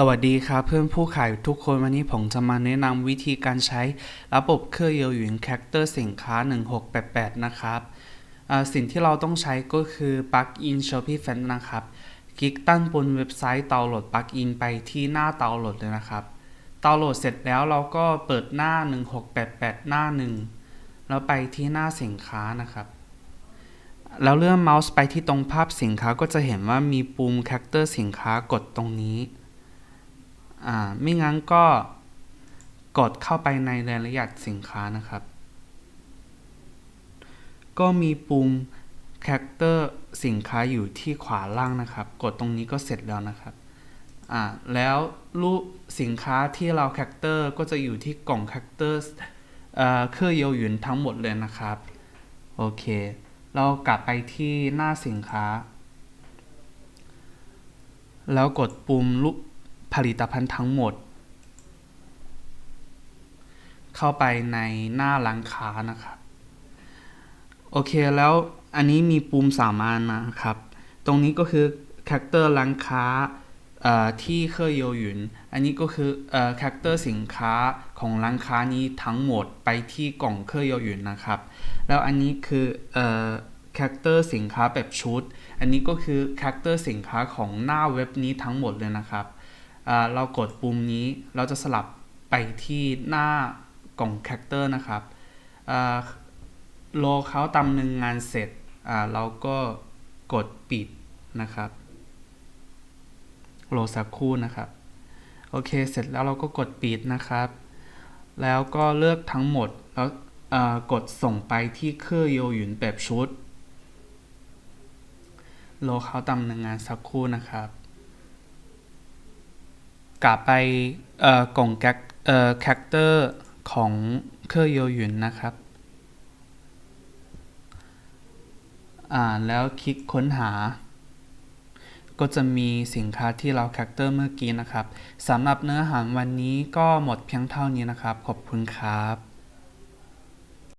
สวัสดีครับเพื่อนผู้ขายทุกคนวันนี้ผมจะมาแนะนำวิธีการใช้ระบบเครื่องเยียวหยุนแคคเตอร์สินค้า 1688 นะครับสิ่งที่เราต้องใช้ก็คือปลั๊กอิน Shopee f a n นะครับ คลิกตั้งบนเว็บไซต์ดาวน์โหลดปลั๊กอินไปที่หน้าดาวน์โหลดเลยนะครับดาวน์โหลดเสร็จแล้วเราก็เปิดหน้า 1688 หน้าหนึ่งแล้วไปที่หน้าสินค้านะครับแล้วเลื่อนเมาส์ไปที่ตรงภาพสินค้าก็จะเห็นว่ามีปุ่มแคคเตอร์สินค้ากดตรงนี้ อ่าไม่งั้นก็กดเข้าไปในรายละเอียดสินค้านะครับ ก็มีปุ่มแคคเตอร์สินค้าอยู่ที่ขวาล่างนะครับ กดตรงนี้ก็เสร็จแล้วนะครับอ่าแล้วรูปสินค้าที่เราแคคเตอร์ก็จะอยู่ที่กล่องแคคเตอร์เอ่อเครื่องเยียวหยุนทั้งหมดเลยนะครับ โอเค เรากลับไปที่หน้าสินค้า แล้วกดปุ่มรูป ผลิตภัณฑ์ทั้งหมด เข้าไปในหน้าร้านค้านะครับ โอเคแล้วอันนี้มีปุ่มสามอันนะครับ ตรงนี้ก็คือคาแคคเตอร์ร้านค้าที่เคยโยหยุน อันนี้ก็คือเอ่อแคคเตอร์สินค้าของร้านค้านี้ทั้งหมดไปที่กล่องเคยโยหยุนนะครับ แล้วอันนี้คือเอ่อแคคเตอร์สินค้าแบบชุด อันนี้ก็คือคาแคคเตอร์สินค้าของหน้าเว็บนี้ทั้งหมดเลยนะครับ เรากดปุ่มนี้เราจะสลับไปที่หน้ากล่องแคคเตอร์นะครับรอเขาตำหนึ่งงานเสร็จเราก็กดปิดนะครับรอสักครู่นะครับโอเคเสร็จแล้วเราก็กดปิดนะครับ แล้วก็เลือกทั้งหมดแล้วกดส่งไปที่เครื่องโยหยุนแบบชุดรอเขาตำหนึ่งงานสักครู่นะครับ กลับไปเอ่อกล่องแคคเอ่อแคคเตอร์ของเครื่อโยหยุนนะครับอ่าแล้วคลิกค้นหา ก็จะมีสินค้าที่เราแคคเตอร์เมื่อกี้นะครับสำหรับเนื้อหาวันนี้ก็หมดเพียงเท่านี้นะครับ ขอบคุณครับ